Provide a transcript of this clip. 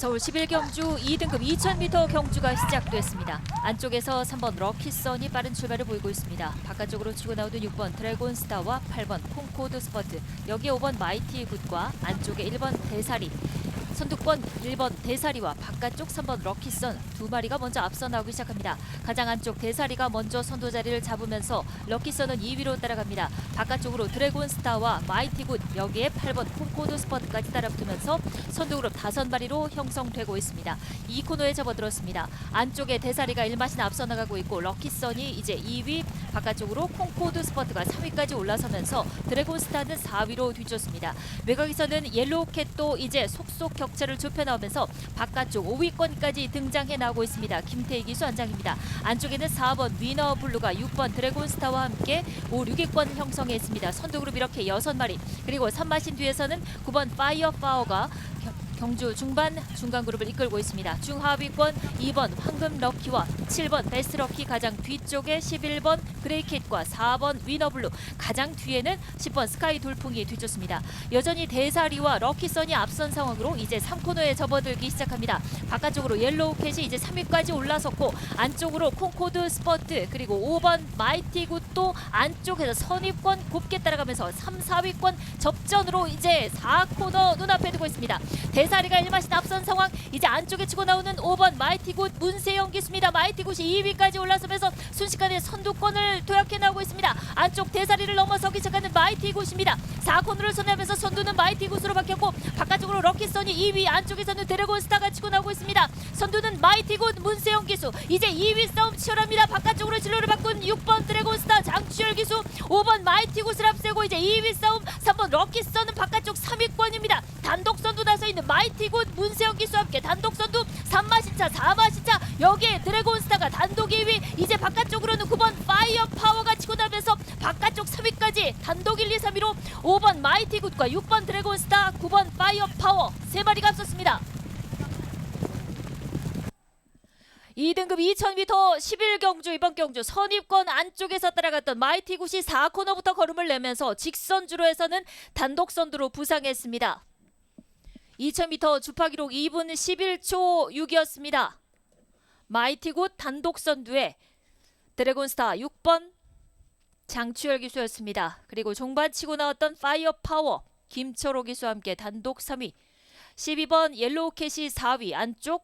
서울 11경주 2등급 2000m 경주가 시작됐습니다. 안쪽에서 3번 럭키선이 빠른 출발을 보이고 있습니다. 바깥쪽으로 치고 나오던 6번 드래곤 스타와 8번 콩코드 스퍼트, 여기에 5번 마이티 굿과 안쪽에 1번 대사리, 선두권 1번 대사리와 바깥쪽 3번 럭키선 두 마리가 먼저 앞서 나오기 시작합니다. 가장 안쪽 대사리가 먼저 선두 자리를 잡으면서 럭키선은 2위로 따라갑니다. 바깥쪽으로 드래곤 스타와 마이티 굿 여기에 8번 콩코드 스퍼트까지 따라붙으면서 선두 그룹 다섯 마리로 형성되고 있습니다. 이 코너에 접어들었습니다. 안쪽에 대사리가 1마신 앞서 나가고 있고 럭키선이 이제 2위 바깥쪽으로 콩코드 스퍼트가 3위까지 올라서면서 드래곤 스타는 4위로 뒤쫓습니다. 외곽에서는 옐로우캣도 이제 속속 격 차를 좁혀 나오면서 바깥쪽 5위권까지 등장해 나오고 있습니다. 김태희 기수 안장입니다. 안쪽에는 4번 위너 블루가 6번 드래곤 스타와 함께 5, 6위권 형성했습니다. 선두 그룹 이렇게 6마리 그리고 3마신 뒤에서는 9번 파이어 파워가 겨- 경주 중반 중간 그룹을 이끌고 있습니다. 중하위권 2번 황금 럭키와 7번 베스트 럭키 가장 뒤쪽에 11번 그레이캣과 4번 위너블루 가장 뒤에는 10번 스카이 돌풍이 뒤쫓습니다. 여전히 대사리와 럭키선이 앞선 상황으로 이제 3코너에 접어들기 시작합니다. 바깥쪽으로 옐로우 캣이 이제 3위까지 올라섰고 안쪽으로 콩코드 스퍼트 그리고 5번 마이티 굿도 안쪽에서 선입권 곱게 따라가면서 3, 4위권 접전으로 이제 4코너 눈앞에 두고 있습니다. 대사 리가 1마신 앞선 상황 이제 안쪽에 치고 나오는 5번 마이티 굿 문세영 기수입니다. 마이티 굿이 2위까지 올라서면서 순식간에 선두권을 도약해 나오고 있습니다. 안쪽 대사리를 넘어서기 시작하는 마이티 굿입니다. 4코너를 손해하면서 선두는 마이티 굿으로 바뀌었고 바깥쪽으로 럭키선이 2위 안쪽에서는 드래곤 스타가 치고 나오고 있습니다. 선두는 마이티 굿 문세영 기수 이제 2위 싸움 치열합니다. 바깥쪽으로 진로를 바꾼 6번 드래곤 스타 장추열 기수 5번 마이티 굿을 앞세고 이제 2위 싸움 3번 럭키선은 바깥쪽 3위권입니다. 단독 선두 있는 마이티 굿 문세영 기수와 함께 단독 선두 3마신차 4마신차 여기에 드래곤 스타가 단독 2위 이제 바깥쪽으로는 9번 파이어 파워가 치고 나면서 바깥쪽 3위까지 단독 1, 2, 3위로 5번 마이티 굿과 6번 드래곤 스타 9번 파이어 파워 세 마리가 앞섰습니다. 2등급 2000m 11경주 이번 경주 선입권 안쪽에서 따라갔던 마이티 굿이 4코너부터 걸음을 내면서 직선주로 해서는 단독 선두로 부상했습니다. 2000m 주파 기록 2분 11초 6이었습니다. 마이티 굿 단독 선두에 드래곤스타 6번 장추열 기수였습니다. 그리고 종반 치고 나왔던 파이어 파워 김철호 기수와 함께 단독 3위 12번 옐로우 캣이 4위 안쪽